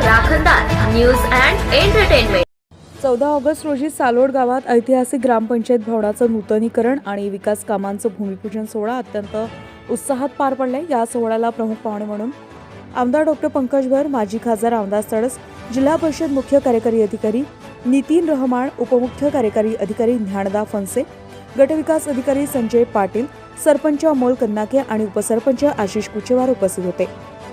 राखणदार news and entertainment चौदा August रोजी सालोड गावात ऐतिहासिक ग्रामपंचायत भवनाचं नूतनीकरण आणि विकास कामांचं भूमिपूजन सोहळा अत्यंत उत्साहात पार पडलाय. या सोहळ्याला प्रमुख पाहुणे म्हणून आमदार डॉक्टर पंकज भर माजी खासदार रामदास तडस जिल्हा परिषद मुख्य कार्यकारी अधिकारी नितीन रहमान उपमुख्य कार्यकारी अधिकारी ज्ञानदा फनसे गटविकास अधिकारी संजय पाटील सरपंच अमोल कन्नाके आणि उपसरपंच आशिष कुचेवार उपस्थित होते.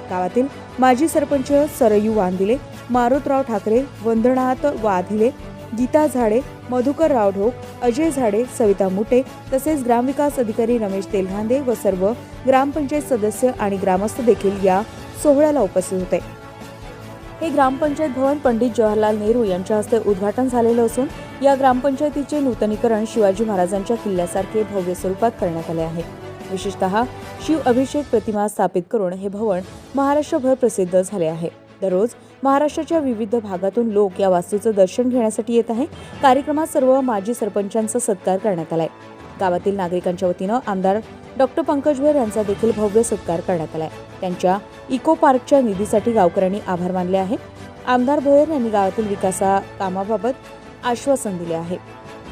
गावातील माजी सरपंच सरयू वांदिले मारुतराव ठाकरे वंदनाथ वाधिले गीता झाडे मधुकर राव ढोक अजय झाडे सविता मुटे तसेच ग्रामविकास अधिकारी रमेश तेलहांदे व सर्व ग्रामपंचायत सदस्य आणि ग्रामस्थ देखील या सोहळ्याला उपस्थित होते. हे ग्रामपंचायत भवन पंडित जवाहरलाल नेहरू यांच्या हस्ते उद्घाटन झालेलं असून या ग्रामपंचायतीचे नूतनीकरण शिवाजी महाराजांच्या किल्ल्यासारखे भव्य स्वरूपात करण्यात आले आहे. विशेषतः शिव अभिषेक प्रतिमा स्थापित करून हे भवन महाराष्ट्रभर प्रसिद्ध झाले आहे. दररोज महाराष्ट्राच्या विविध भागातून लोक या वास्तूचं दर्शन घेण्यासाठी येत आहे. कार्यक्रमात सर्व माजी सरपंचांचा सत्कार करण्यात आलाय. गावातील नागरिकांच्या वतीनं आमदार डॉक्टर पंकज भोर यांचा देखील भव्य सत्कार करण्यात आलाय. त्यांच्या इको पार्कच्या निधीसाठी गावकऱ्यांनी आभार मानले आहे. आमदार भोयर यांनी गावातील विकासा कामाबाबत आश्वासन दिले आहे.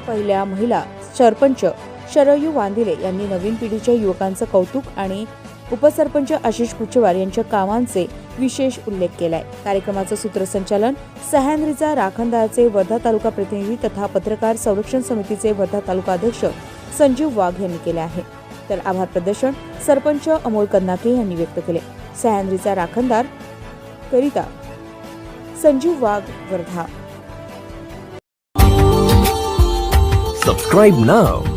पहिल्या महिला सरपंच शरयू वांदिले यांनी नवीन पिढीच्या युवकांचं कौतुक आणि उपसरपंच आशिष कुचवार यांच्या कामांचे विशेष उल्लेख केलाय. कार्यक्रमाचं सूत्रसंचालन सह्याद्रीचा राखणदारचे वर्धा तालुका प्रतिनिधी तथा पत्रकार संरक्षण समितीचे वर्धा तालुका अध्यक्ष संजीव वाघ यांनी केले आहे. तर आभार प्रदर्शन सरपंच अमोल कन्नाके यांनी व्यक्त केले. सह्याद्रीचा राखणदार करिता संजीव वाघ वर्धा. सबस्क्राईब नाव